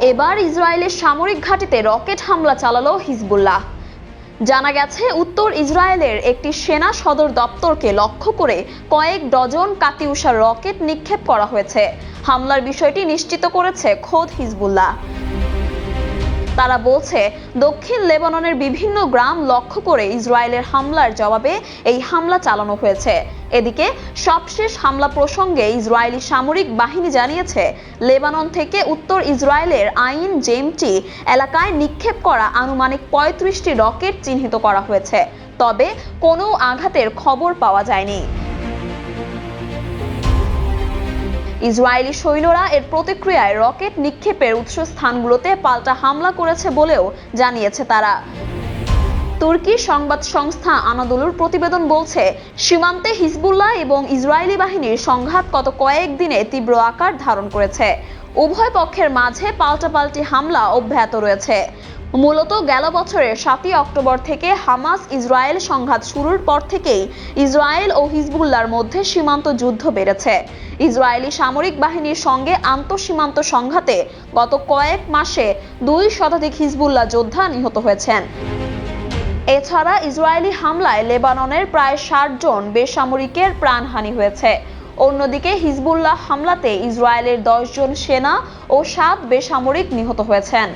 এবার ইসরায়েলের সামরিক ঘাঁটিতে রকেট হামলা চালালো হিজবুল্লাহ। জানা গেছে, উত্তর ইসরায়েলের একটি সেনা সদর দপ্তরকে লক্ষ্য করে কয়েক ডজন কাতিউষা রকেট নিক্ষেপ করা হয়েছে। হামলার বিষয়টি নিশ্চিত করেছে খোদ হিজবুল্লাহ। তারা বলছে, দক্ষিণ লেবাননের বিভিন্ন গ্রাম লক্ষ্য করে ইসরায়েলের হামলার জবাবে এই হামলা চালানো হয়েছে। এদিকে সবশেষ হামলা প্রসঙ্গে ইসরায়েলি সামরিক বাহিনী জানিয়েছে, লেবানন থেকে উত্তর ইসরায়েলের আইন জেমটি এলাকায় নিক্ষেপ করা আনুমানিক পঁয়ত্রিশটি রকেট চিহ্নিত করা হয়েছে। তবে কোনো আঘাতের খবর পাওয়া যায়নি। ইসরায়েলি সৈন্যরা এর প্রতিক্রিয়ায় রকেট নিক্ষেপের উৎসস্থানগুলোতে পাল্টা হামলা করেছে বলেও জানিয়েছে তারা। তুর্কি সংবাদ সংস্থা আনাদুলুর প্রতিবেদন বলছে, সীমান্তে হিজবুল্লাহ এবং ইসরায়েলি বাহিনীর সংঘাত গত কয়েকদিনে তীব্র আকার ধারণ করেছে। উভয় পক্ষের মাঝে পাল্টাপাল্টি হামলা অব্যাহত রয়েছে। মূলত গেল বছরের সাতই অক্টোবর থেকে হামাস ইসরায়েল সংঘাত শুরুর পর থেকেই ইসরায়েল ও হিজবুল্লার মধ্যে সীমান্ত যুদ্ধ বেড়েছে। ইসরায়েলি সামরিক বাহিনীর সঙ্গে আন্তঃসীমান্ত সংঘাতে গত কয়েক মাসে দুই শতাধিক হিজবুল্লাহ যোদ্ধা নিহত হয়েছেন। এছাড়া ইসরায়েলি হামলায় লেবাননের প্রায় ষাট জন বেসামরিকের প্রাণহানি হয়েছে। অন্যদিকে হিজবুল্লাহ হামলাতে ইসরায়েলের দশ জন সেনা ও সাত বেসামরিক নিহত হয়েছেন।